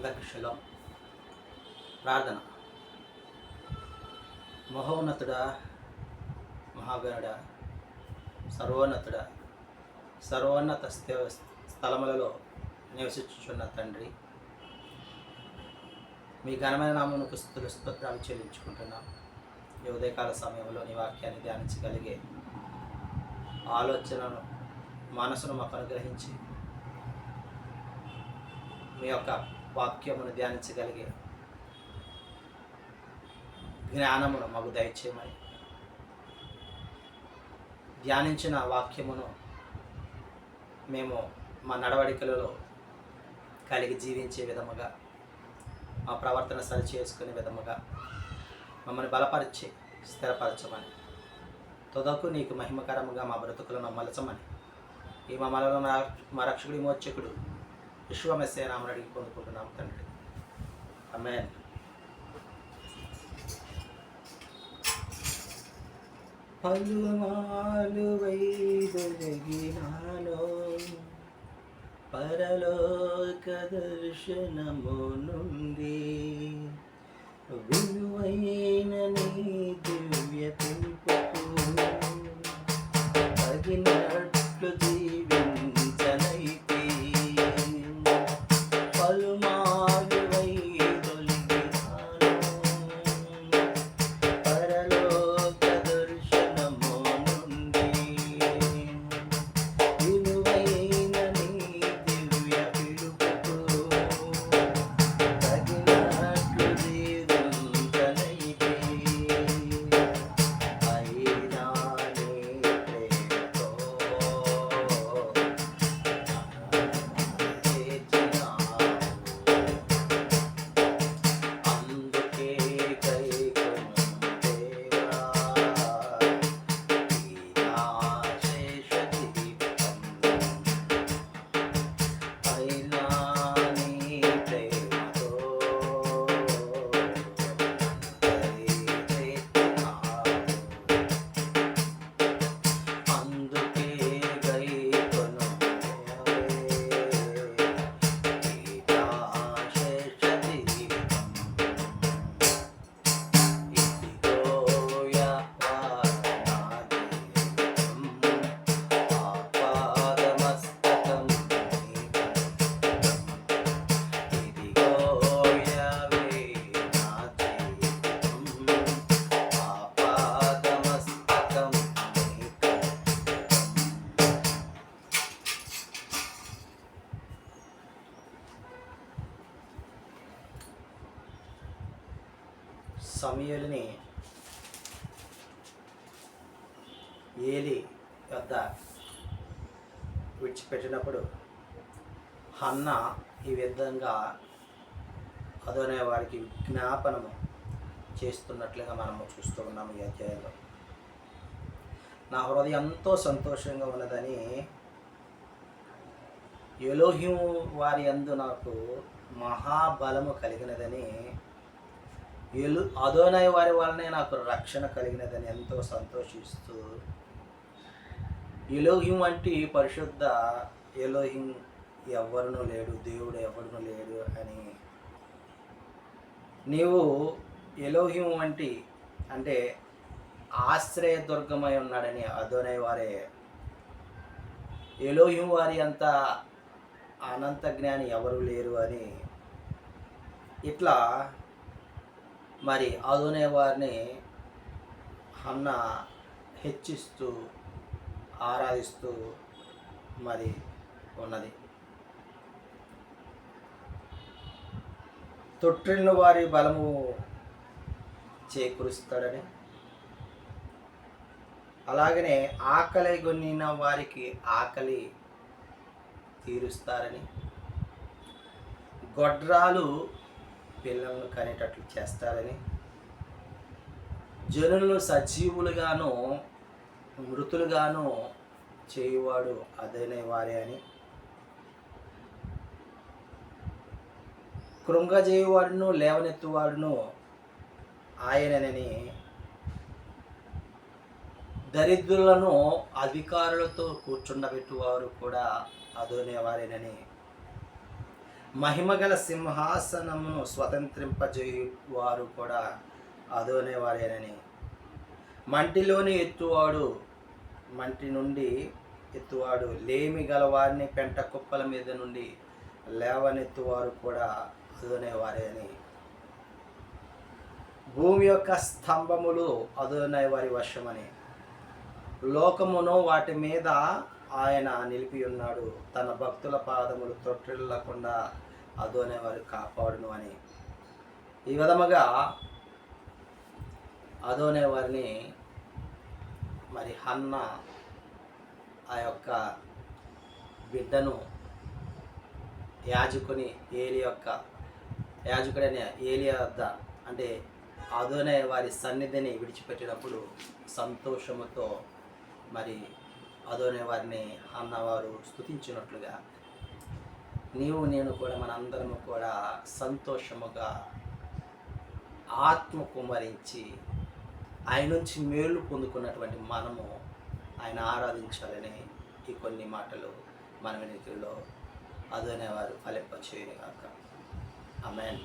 అందరికీ శులం ప్రార్థన. మహోన్నతుడా మహాగణుడా సర్వోన్నతుడా సర్వోన్నత స్థలములలో నివసించుచున్న తండ్రి మీ ఘనమైన నామమునకు స్థుతులు స్తోత్రాలు చెల్లించుకుంటున్నాం. ఈ ఉదయకాల సమయంలో నీ వాక్యాన్ని ధ్యానించగలిగే ఆలోచనను మనసును మాకు అనుగ్రహించి మీ యొక్క వాక్యమును ధ్యానించగలిగే జ్ఞానమును మాకు దయచేయమని. ధ్యానించిన వాక్యమును మేము మా నడవడికలలో కలిగి జీవించే విధముగా మా ప్రవర్తన సరి చేసుకునే విధముగా మమ్మల్ని బలపరిచి స్థిరపరచమని. తుదకు నీకు మహిమకరముగా మా బ్రతుకులను మలచమని ఈ మా మల మా రక్షకుడి మోచకుడు విశ్వమస్య నామని అడిగి పొందుకుంటున్నాం తండ్రి. అమెన్ పలుమాలు వైదొలిగినాను పరలోక దర్శనము నుండి విలువైన సమయల్ని ఏలి వద్ద విడిచిపెట్టినప్పుడు హన్న ఈ విధంగా అదోనే వారికి విజ్ఞాపనము చేస్తున్నట్లుగా మనము చూస్తూ ఉన్నాము ఈ అధ్యాయంలో. నా హృదయం ఎంతో సంతోషంగా ఉన్నదని ఎలోహిం వారి అందు నాకు మహాబలము కలిగినదని వీళ్ళు అదోనై వారి వలనే నాకు రక్షణ కలిగినదని ఎంతో సంతోషిస్తూ ఎలోహిం వంటి పరిశుద్ధ ఎలోహిం ఎవరునూ లేడు దేవుడు ఎవరినూ లేడు అని. నీవు ఎలోహిం వంటి అంటే ఆశ్రయదుర్గమై ఉన్నాడని అదోనై వారే. ఎలోహిం వారి అంత అనంత జ్ఞాని ఎవరు లేరు అని. ఇట్లా మరి అదునే వారిని అన్న హెచ్చిస్తూ ఆరాధిస్తూ మరి ఉన్నది. తొట్టిన వారి బలము చేకూరుస్తాడని. అలాగనే ఆకలి కొన్నిన వారికి ఆకలి తీరుస్తారని. గొడ్రాలు పిల్లలను కనేటట్లు చేస్తారని. జనులను సజీవులుగాను మృతులుగాను చేయువాడు అదనే వారే అని. కృంగజేయువాడును లేవనెత్తువాడును ఆయనని దరిద్రులను అధికారులతో కూర్చుండబెట్టువారు కూడా అదోనే వారేనని మహిమగల సింహాసనమును స్వతంత్రింపజేయు వారు కూడా అదోనే వారేనని మంటిలోని ఎత్తువాడు మంటి నుండి ఎత్తువాడు లేమి గల వారిని పెంట కుప్పల మీద నుండి లేవనెత్తువారు కూడా అదునేవారే అని భూమి యొక్క స్తంభములు అదునే వారి వశమని. లోకమును వాటి మీద ఆయన నిలిపి ఉన్నాడు. తన భక్తుల పాదములు తొట్టిల్లకుండా అదోనే వారు కాపాడును అని. ఈ విధముగా అదోనే వారిని మరి హన్న ఆ యొక్క బిడ్డను యాజకుని ఏలి యొక్క యాజకుడైన ఏలి వద్ద అంటే అదోనే వారి సన్నిధిని విడిచిపెట్టినప్పుడు సంతోషముతో మరి అదోనే వారిని అన్నవారు స్థుతించినట్లుగా నీవు నేను కూడా మనందరము కూడా సంతోషముగా ఆత్మ కుమరించి ఆయన నుంచి మేలు పొందుకున్నటువంటి మనము ఆయన ఆరాధించాలని ఈ కొన్ని మాటలు మన వెనుకలో అదోనే వారు ఫలింపచేయని కాక అమెన్